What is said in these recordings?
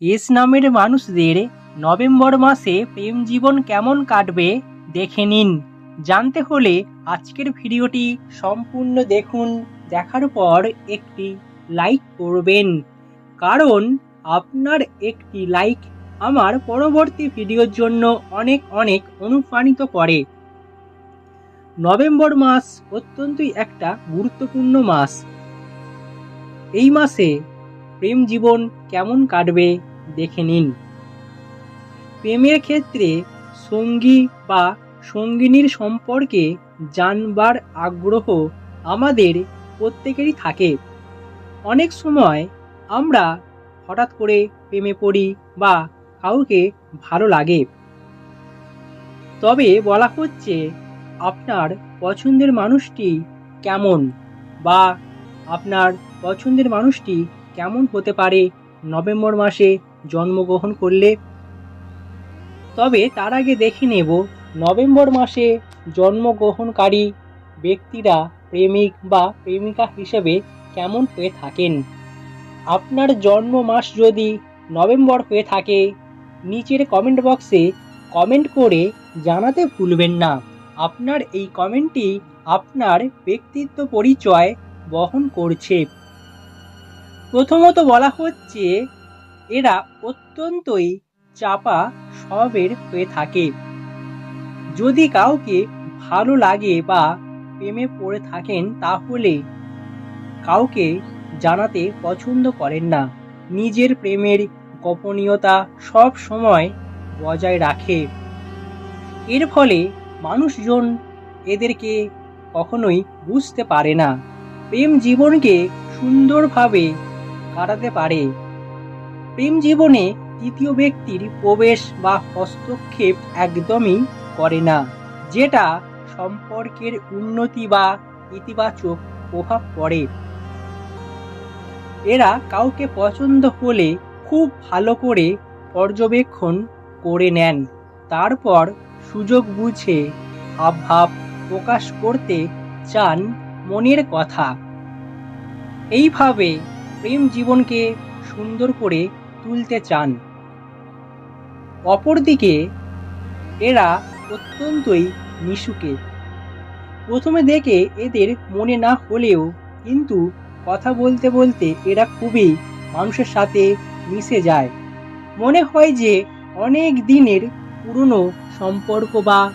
S নামের মানুষদের November মাসে প্রেম জীবন কেমন কাটবে দেখে নিন। জানতে হলে আজকের ভিডিওটি সম্পূর্ণ দেখুন, দেখার পর একটি লাইক করবেন। কারণ আপনার একটি লাইক আমার পরবর্তী ভিডিওর জন্য অনেক অনেক অনুপ্রাণিত করে। নভেম্বর মাস অত্যন্তই একটা গুরুত্বপূর্ণ মাস। এই মাসে প্রেম জীবন কেমন কাটবে দেখে নিন। প্রেমের ক্ষেত্রে সঙ্গী বা সঙ্গিনীর সম্পর্কে জানবার আগ্রহ আমাদের প্রত্যেকেরই থাকে। অনেক সময় আমরা হঠাৎ করে প্রেমে পড়ি বা কাউকে ভালো লাগে। তবে বলা হচ্ছে, আপনার পছন্দের মানুষটি কেমন বা আপনার পছন্দের মানুষটি কেমন হতে পারে? নভেম্বর মাসে জন্মগ্রহণ করলে? তবে তার আগে দেখে নেব, নভেম্বর মাসে জন্মগ্রহণকারী ব্যক্তিরা প্রেমিক বা প্রেমিকা হিসেবে কেমন হয়ে থাকেন? আপনার জন্ম মাস যদি নভেম্বর হয়ে থাকে, নিচের কমেন্ট বক্সে কমেন্ট করে জানাতে ভুলবেন না। আপনার এই কমেন্টটি আপনার ব্যক্তিত্ব পরিচয় বহন করছে। প্রথমত বলা হচ্ছে, এরা অত্যন্তই চাপা স্বভাবের হয়ে থাকে। যদি কাউকে ভালো লাগে বা প্রেমে পড়ে থাকেন, তাহলে কাউকে জানাতে পছন্দ করেন না। নিজের প্রেমের গোপনীয়তা সব সময় বজায় রাখে। এর ফলে মানুষজন এদেরকে কখনোই বুঝতে পারে না। প্রেম জীবনকে সুন্দরভাবে কাটাতে পারে। প্রেম জীবনে তৃতীয় ব্যক্তির প্রবেশ বা হস্তক্ষেপ একদমই করে না, যেটা সম্পর্কের উন্নতি বা ইতিবাচক প্রভাব পড়ে। এরা কাউকে পছন্দ হলে খুব ভালো করে পর্যবেক্ষণ করে নেন, তারপর সুযোগ বুঝে হাবভাব প্রকাশ করতে চান মনের কথা। এইভাবে প্রেম জীবনকে সুন্দর করে তুলতে চান। অপরদিকে, এরা অত্যন্তই মিশুকে প্রথমে দেখে এদের মনে না হলেও কিন্তু কথা বলতে বলতে এরা খুবই মানুষের সাথে মিশে যায়। মনে হয় যে অনেক দিনের পুরনো সম্পর্ক বা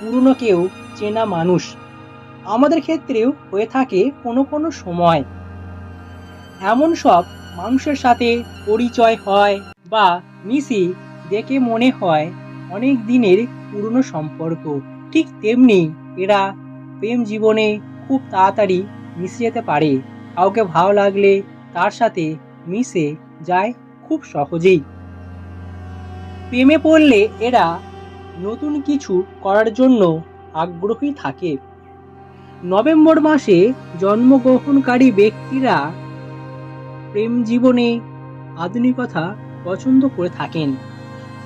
পুরনো কেউ চেনা মানুষ। আমাদের ক্ষেত্রেও হয়ে থাকে কোনো কোনো সময়। এমন সব মানুষের সাথে পরিচয় হয় বা মিশি দেখে মনে হয় অনেক দিনের পুরনো সম্পর্ক। ঠিক তেমনি এরা প্রেম জীবনে খুব তাড়াতাড়ি মিশে যেতে পারে। কাউকে ভালো লাগলে তার সাথে মিশে যায় খুব সহজেই। প্রেমে পড়লে এরা নতুন কিছু করার জন্য আগ্রহী থাকে। নভেম্বর মাসে জন্মগ্রহণকারী ব্যক্তিরা প্রেম জীবনে আধুনিকতা পছন্দ করে থাকেন।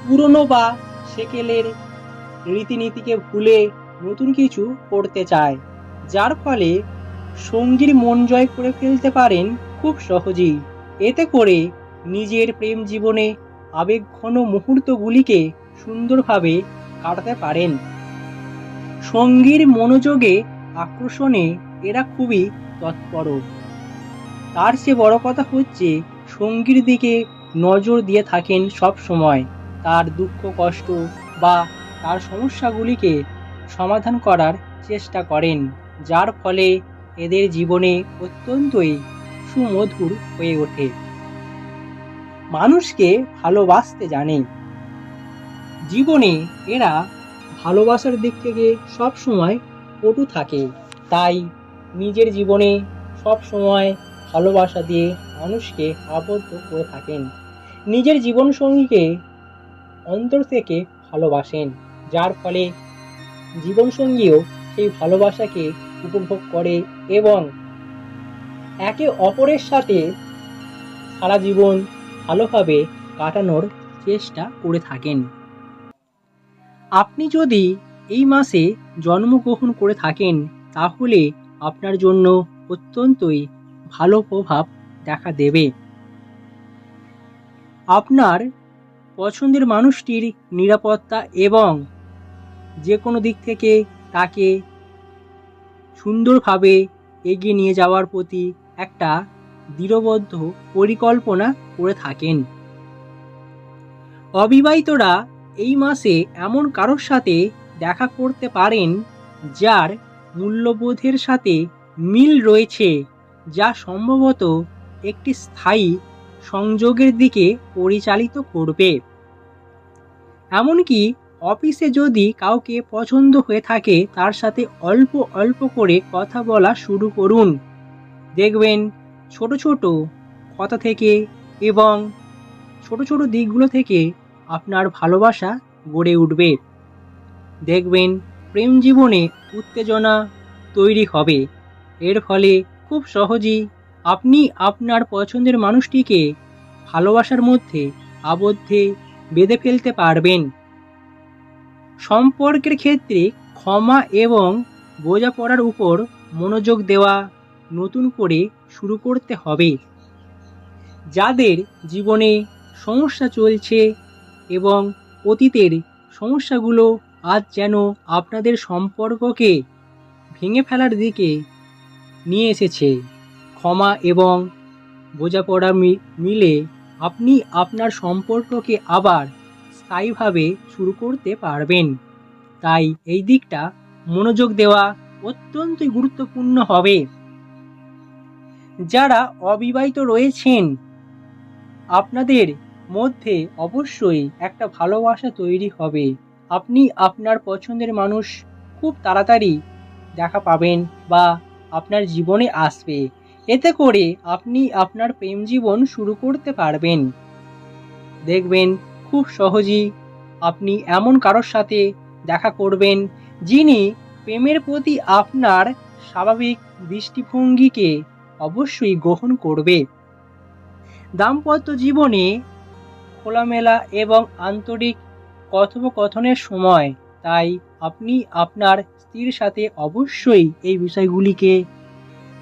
পুরনো বা সেকেলের রীতিনীতিকে ভুলে নতুন কিছু করতে চায়, যার ফলে সঙ্গীর মন জয় করে ফেলতে পারেন খুব সহজেই। এতে করে নিজের প্রেম জীবনে আবেগঘন মুহূর্তগুলিকে সুন্দরভাবে কাটাতে পারেন। সঙ্গীর মনোযোগে আকর্ষণে এরা খুবই তৎপর। তার চেয়ে বড় কথা হচ্ছে, সঙ্গীর দিকে নজর দিয়ে থাকেন সব সময়। তার দুঃখ, কষ্ট বা তার সমস্যাগুলিকে সমাধান করার চেষ্টা করেন, যার ফলে এদের জীবনে অত্যন্তই সুমধুর হয়ে ওঠে। মানুষকে ভালোবাসতে জানে। জীবনে এরা ভালোবাসার দিক থেকে সব সময় পটু থাকে, তাই নিজের জীবনে সব সময় ভালোবাসা দিয়ে মানুষকে আবদ্ধ করে থাকেন। নিজের জীবনসঙ্গীকে অন্তর থেকে ভালোবাসেন, যার ফলে জীবনসঙ্গীও সেই ভালোবাসাকে উপভোগ করে এবং একে অপরের সাথে সারা জীবন ভালোভাবে কাটানোর চেষ্টা করে থাকেন। আপনি যদি এই মাসে জন্মগ্রহণ করে থাকেন, তাহলে আপনার জন্য অত্যন্তই ভালো প্রভাব দেখা দেবে। আপনার পছন্দের মানুষটির নিরাপত্তা এবং যে কোনো দিক থেকে তাকে সুন্দরভাবে এগিয়ে নিয়ে যাওয়ার প্রতি একটা দৃঢ়বদ্ধ পরিকল্পনা করে থাকেন। অবিবাহিতরা এই মাসে এমন কারোর সাথে দেখা করতে পারেন যার মূল্যবোধের সাথে মিল রয়েছে। যা সম্ভবত একটি স্থায়ী সংযোগের দিকে পরিচালিত করবে। এমনকি অফিসে যদি কাউকে পছন্দ হয়ে থাকে, তার সাথে অল্প অল্প করে কথা বলা শুরু করুন। দেখবেন ছোট ছোট কথা থেকে এবং ছোট ছোট দিকগুলো থেকে আপনার ভালোবাসা গড়ে উঠবে। দেখবেন প্রেম জীবনে উত্তেজনা তৈরি হবে। এর ফলে খুব সহজেই আপনি আপনার পছন্দের মানুষটিকে ভালোবাসার মধ্যে আবদ্ধে বেঁধে ফেলতে পারবেন। সম্পর্কের ক্ষেত্রে ক্ষমা এবং বোঝাপড়ার উপর মনোযোগ দেওয়া নতুন করে শুরু করতে হবে। যাদের জীবনে সমস্যা চলছে এবং অতীতের সমস্যাগুলো আজ যেন আপনাদের সম্পর্ককে ভেঙে ফেলার দিকে নিয়ে এসেছে। ক্ষমা এবং বোঝাপড়া মিলে আপনি আপনার সম্পর্ককে আবার স্থায়ীভাবে শুরু করতে পারবেন। তাই এই দিকটা মনোযোগ দেওয়া অত্যন্তই গুরুত্বপূর্ণ হবে। যারা অবিবাহিত রয়েছেন, আপনাদের মধ্যে অবশ্যই একটা ভালোবাসা তৈরি হবে। আপনি আপনার পছন্দের মানুষ খুব তাড়াতাড়ি দেখা পাবেন বা আপনার জীবনে আসবে। এতে করে আপনি আপনার প্রেম জীবন শুরু করতে পারবেন। দেখবেন, খুব সহজেই আপনি এমন কারোর সাথে দেখা করবেন, যিনি প্রেমের প্রতি আপনার স্বাভাবিক দৃষ্টিভঙ্গিকে অবশ্যই গ্রহণ করবে। দাম্পত্য জীবনে খোলামেলা এবং আন্তরিক কথোপকথনের সময়, তাই আপনি আপনার স্ত্রীর সাথে অবশ্যই এই বিষয়গুলিকে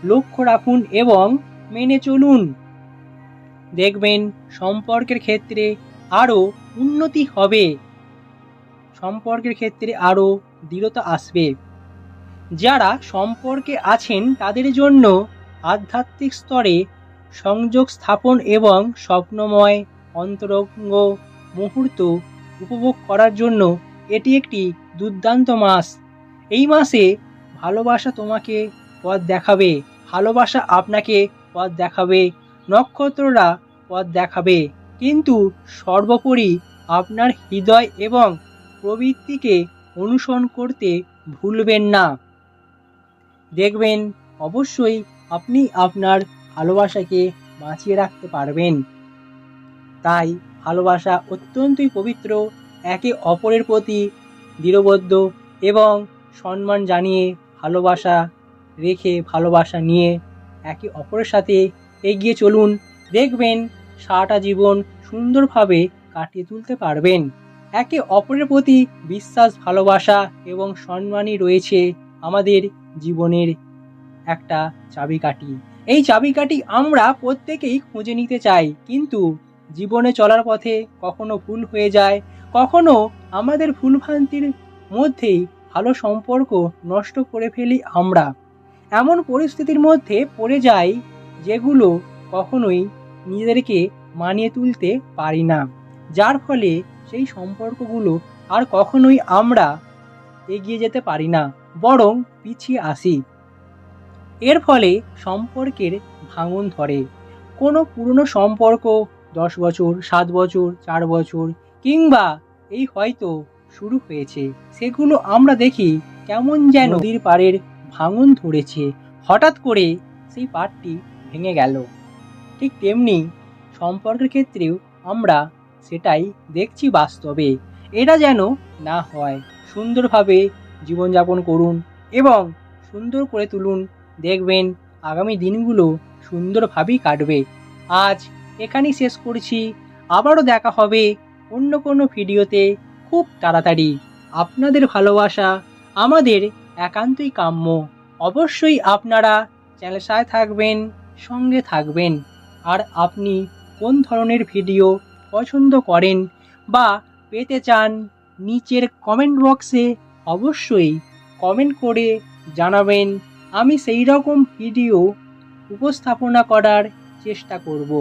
লক্ষ্য রাখুন এবং মেনে চলুন। দেখবেন সম্পর্কের ক্ষেত্রে আরও উন্নতি হবে। সম্পর্কের ক্ষেত্রে আরও দৃঢ়তা আসবে। যারা সম্পর্কে আছেন, তাদের জন্য আধ্যাত্মিক স্তরে সংযোগ স্থাপন এবং স্বপ্নময়, অন্তরঙ্গ মুহূর্ত উপভোগ করার জন্য এটি একটি দুর্দান্ত মাস এই মাসে ভালোবাসা তোমাকে পথ দেখাবে, ভালোবাসা আপনাকে পথ দেখাবে, নক্ষত্ররা পথ দেখাবে। কিন্তু সর্বোপরি আপনার হৃদয় এবং প্রবৃত্তিকে অনুসরণ করতে ভুলবেন না। দেখবেন, অবশ্যই আপনি আপনার ভালোবাসাকে বাঁচিয়ে রাখতে পারবেন। তাই ভালোবাসা অত্যন্তই পবিত্র একে অপরের প্রতি দৃঢ়বদ্ধ এবং সম্মান জানিয়ে, ভালোবাসা রেখে, ভালোবাসা নিয়ে একে অপরের সাথে এগিয়ে চলুন। দেখবেন সারাটা জীবন সুন্দরভাবে কাটিয়ে তুলতে পারবেন। একে অপরের প্রতি বিশ্বাস, ভালোবাসা এবং সম্মানই রয়েছে আমাদের জীবনের একটা চাবিকাঠি। এই চাবিকাঠি আমরা প্রত্যেকেই খুঁজে নিতে চাই, কিন্তু জীবনে চলার পথে কখনো ভুল হয়ে যায় কখনো আমাদের ভুলভ্রান্তির মধ্যেই ভালো সম্পর্ক নষ্ট করে ফেলি আমরা। এমন পরিস্থিতির মধ্যে পড়ে যাই যেগুলো কখনোই নিজেদেরকে মানিয়ে তুলতে পারি না। যার ফলে সেই সম্পর্কগুলো আর কখনোই আমরা এগিয়ে যেতে পারি না, বরং পিছিয়ে আসি। এর ফলে সম্পর্কের ভাঙন ধরে। কোনো পুরনো সম্পর্ক দশ বছর, সাত বছর, চার বছর কিংবা এই হয়তো শুরু হয়েছে। সেগুলো আমরা দেখি কেমন যেন নদীর পাড়ের ভাঙন ধরেছে। হঠাৎ করে সেই পাড়টি ভেঙে গেল। ঠিক তেমনি সম্পর্কের ক্ষেত্রেও আমরা সেটাই দেখছি বাস্তবে। এটা যেন না হয়। সুন্দরভাবে জীবনযাপন করুন এবং সুন্দর করে তুলুন। দেখবেন আগামী দিনগুলো সুন্দরভাবেই কাটবে। আজ এখানেই শেষ করছি। আবারও দেখা হবে অন্য কোনো ভিডিওতে খুব তাড়াতাড়ি। আপনাদের ভালোবাসা আমাদের একান্তই কাম্য। অবশ্যই আপনারা চ্যানেল সাথে থাকবেন, সঙ্গে থাকবেন। আর আপনি কোন ধরনের ভিডিও পছন্দ করেন বা পেতে চান, নিচের কমেন্ট বক্সে অবশ্যই কমেন্ট করে জানাবেন। আমি সেই রকম ভিডিও উপস্থাপনা করার চেষ্টা করব।